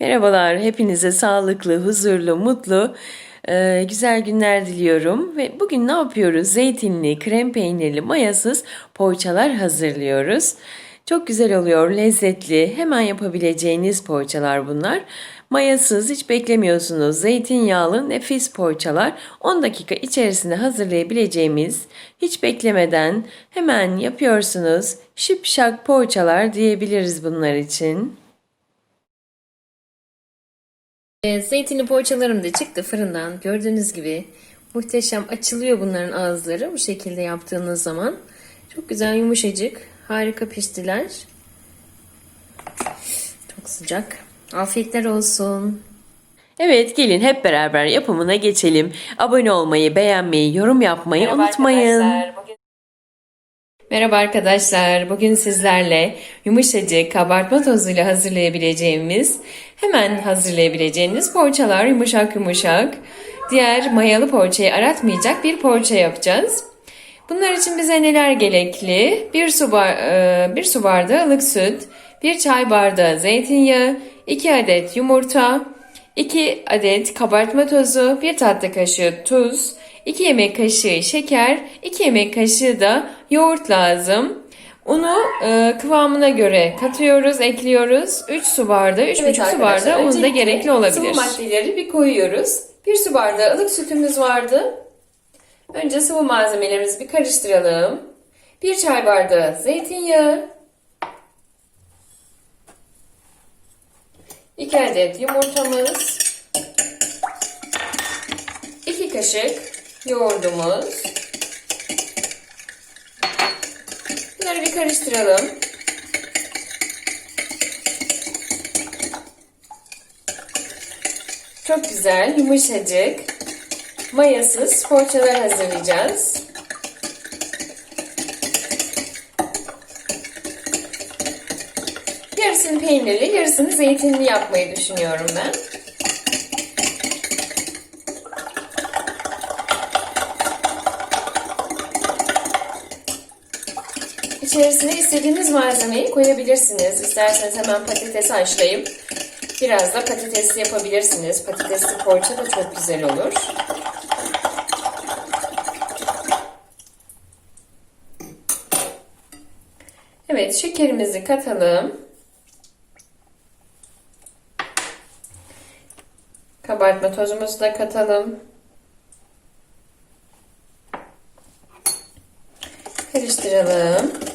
Merhabalar, hepinize sağlıklı, huzurlu, mutlu, e, güzel günler diliyorum. Ve bugün ne yapıyoruz? Zeytinli, krem peynirli, mayasız poğaçalar hazırlıyoruz. Çok güzel oluyor, lezzetli, hemen yapabileceğiniz poğaçalar bunlar. Mayasız, hiç beklemiyorsunuz. Zeytinyağlı nefis poğaçalar 10 dakika içerisinde hazırlayabileceğimiz, hiç beklemeden hemen yapıyorsunuz. Şıpşak poğaçalar diyebiliriz bunlar için. E, Zeytinli poğaçalarım da çıktı fırından. Gördüğünüz gibi muhteşem açılıyor bunların ağızları bu şekilde yaptığınız zaman. Çok güzel yumuşacık. Harika piştiler. Çok sıcak. Afiyetler olsun. Evet gelin hep beraber yapımına geçelim. Abone olmayı, beğenmeyi, yorum yapmayı unutmayın. Merhaba arkadaşlar. Bugün sizlerle yumuşacık kabartma tozuyla hazırlayabileceğimiz, hemen hazırlayabileceğiniz poğaçalar yumuşak yumuşak. Diğer mayalı poğaçayı aratmayacak bir poğaça yapacağız. Bunlar için bize neler gerekli? Bir su, bar, e, bir su bardağı ılık süt, bir çay bardağı zeytinyağı, 2 adet yumurta, 2 adet kabartma tozu, 1 tatlı kaşığı tuz, 2 yemek kaşığı şeker, 2 yemek kaşığı da yoğurt lazım. Unu e, kıvamına göre katıyoruz, ekliyoruz. 3 su bardağı, 3,5 su bardağı un da gerekli olabilir. Sıvı maddeleri bir koyuyoruz. 1 su bardağı ılık sütümüz vardı. Önce sıvı malzemelerimizi bir karıştıralım. 1 çay bardağı zeytinyağı. 2 adet yumurtamız. 2 kaşık yoğurdumuz. Bunları bir karıştıralım. Çok güzel, yumuşacık, mayasız poğaçalar hazırlayacağız. Yarısını peynirli, yarısını zeytinli yapmayı düşünüyorum ben. İçerisine istediğiniz malzemeyi koyabilirsiniz. İsterseniz hemen patates haşlayıp biraz da patatesli yapabilirsiniz. Patatesli poğaça da çok güzel olur. Evet, şekerimizi katalım. Kabartma tozumuzu da katalım. Karıştıralım.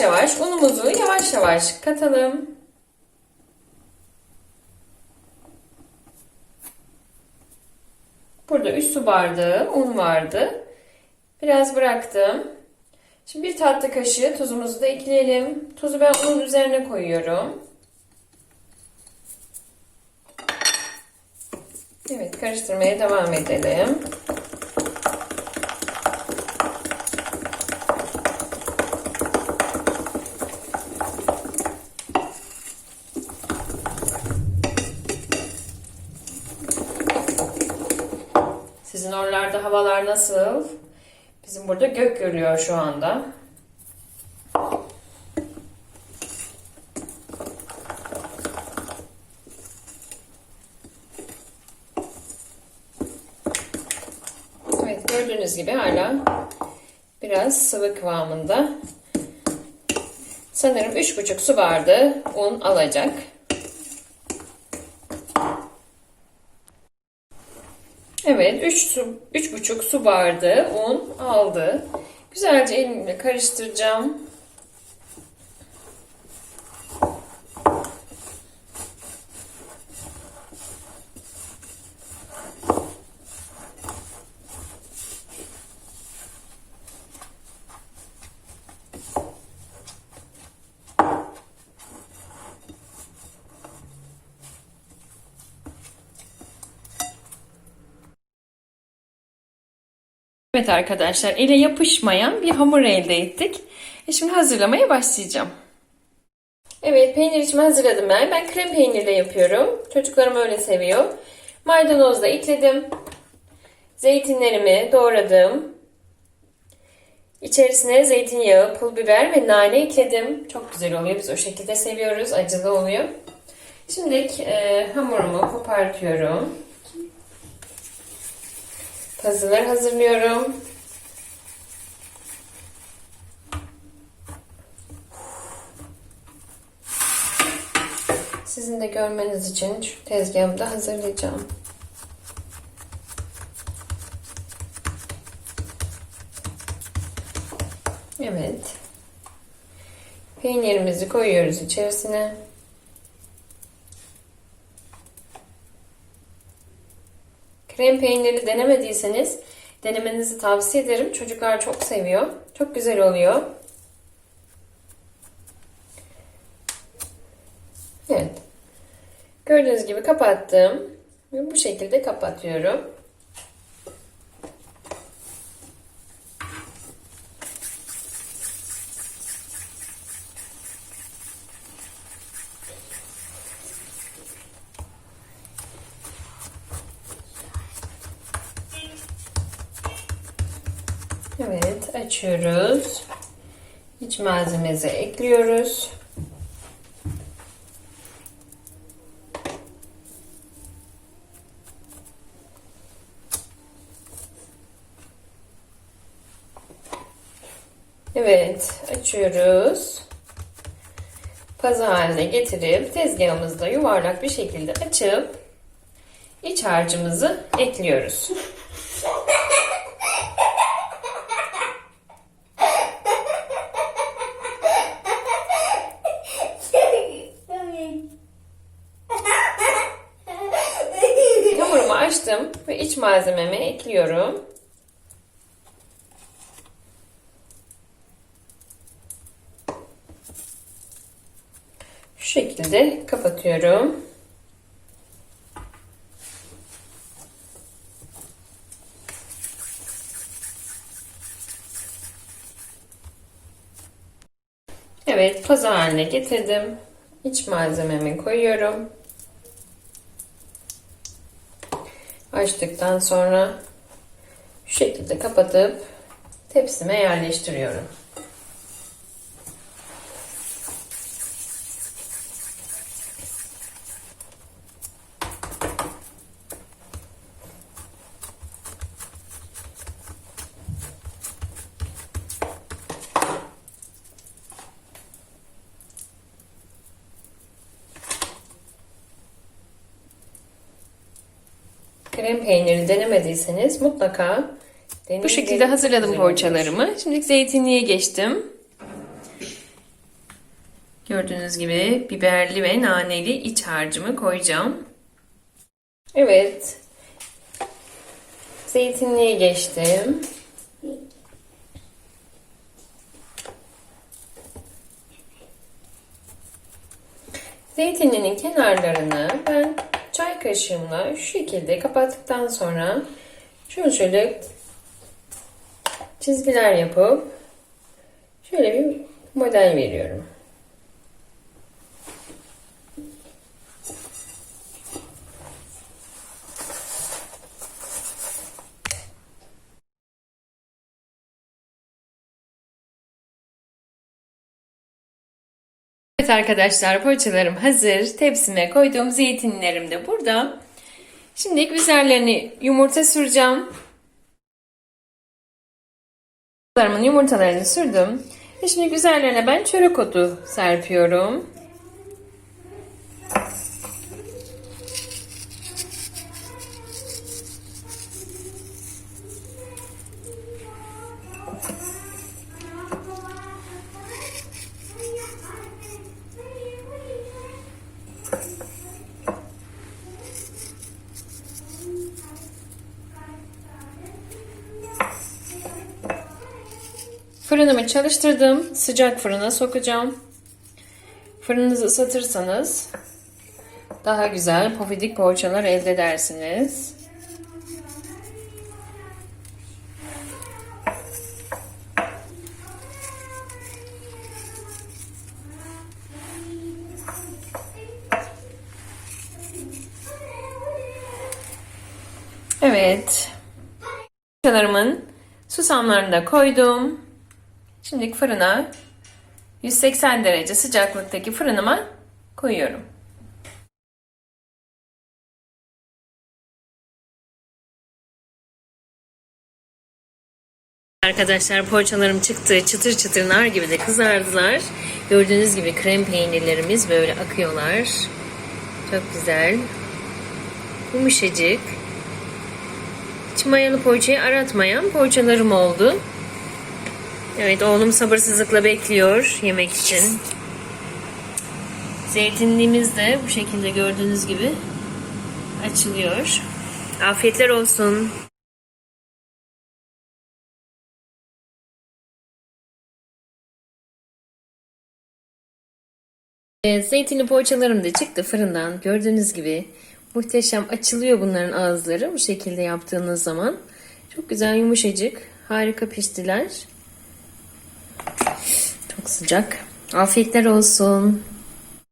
Yavaş yavaş unumuzu yavaş yavaş katalım. Burada 3 su bardağı un vardı. Biraz bıraktım. Şimdi bir tatlı kaşığı tuzumuzu da ekleyelim. Tuzu ben unun üzerine koyuyorum. Evet karıştırmaya devam edelim. Sizin oralarda havalar nasıl? Bizim burada gök gürlüyor şu anda. Evet gördüğünüz gibi hala biraz sıvı kıvamında. Sanırım 3,5 su bardağı un alacak. Evet 3 su 3,5 su bardağı un aldı. Güzelce elimle karıştıracağım. Evet arkadaşlar ele yapışmayan bir hamur elde ettik. E şimdi hazırlamaya başlayacağım. Evet peynir içimi hazırladım ben. Ben krem peynirle yapıyorum. Çocuklarım öyle seviyor. Maydanoz da ekledim. Zeytinlerimi doğradım. İçerisine zeytinyağı, pul biber ve nane ekledim. Çok güzel oluyor. Biz o şekilde seviyoruz. Acılı oluyor. Şimdi e, hamurumu kopartıyorum. Puzzle'lar hazırlıyorum. Sizin de görmeniz için şu tezgahımı da hazırlayacağım. Evet. Peynirimizi koyuyoruz içerisine. Krem peyniri denemediyseniz denemenizi tavsiye ederim. Çocuklar çok seviyor. Çok güzel oluyor. Evet. Gördüğünüz gibi kapattım. Ve bu şekilde kapatıyorum. Evet, açıyoruz. İç malzememizi ekliyoruz. Evet, açıyoruz. Pazı haline getirip tezgahımızda yuvarlak bir şekilde açıp iç harcımızı ekliyoruz. Hamurumu açtım ve iç malzememi ekliyorum. Şu şekilde kapatıyorum. Evet, pazı haline getirdim. İç malzememi koyuyorum. Açtıktan sonra şu şekilde kapatıp tepsime yerleştiriyorum. Krem peyniri denemediyseniz mutlaka deneyin. Bu şekilde hazırladım poğaçalarımı. Şimdi zeytinliğe geçtim. Gördüğünüz gibi biberli ve naneli iç harcımı koyacağım. Evet. Zeytinliğe geçtim. Zeytinliğin kenarlarını ben çay kaşığımla şu şekilde kapattıktan sonra şöyle şöyle çizgiler yapıp şöyle bir model veriyorum. Evet arkadaşlar poğaçalarım hazır. Tepsime koyduğum zeytinlerim de burada. Şimdi üzerlerine yumurta süreceğim. Poğaçalarımın yumurtalarını sürdüm. Şimdi üzerlerine ben çörek otu serpiyorum. Fırınımı çalıştırdım. Sıcak fırına sokacağım. Fırınınızı ısıtırsanız daha güzel pofidik poğaçalar elde edersiniz. Evet. Poğaçalarımın susamlarını da koydum. Şimdi fırına 180 derece sıcaklıktaki fırınıma koyuyorum. Arkadaşlar poğaçalarım çıktı. Çıtır çıtır nar gibi de kızardılar. Gördüğünüz gibi krem peynirlerimiz böyle akıyorlar. Çok güzel. Yumuşacık. Hiç mayalı poğaçayı aratmayan poğaçalarım oldu. Evet oğlum sabırsızlıkla bekliyor yemek için. Zeytinliğimiz de bu şekilde gördüğünüz gibi açılıyor. Afiyetler olsun. Evet, zeytinli poğaçalarım da çıktı fırından. Gördüğünüz gibi muhteşem açılıyor bunların ağızları bu şekilde yaptığınız zaman. Çok güzel yumuşacık. Harika piştiler. Çok sıcak. Afiyetler olsun.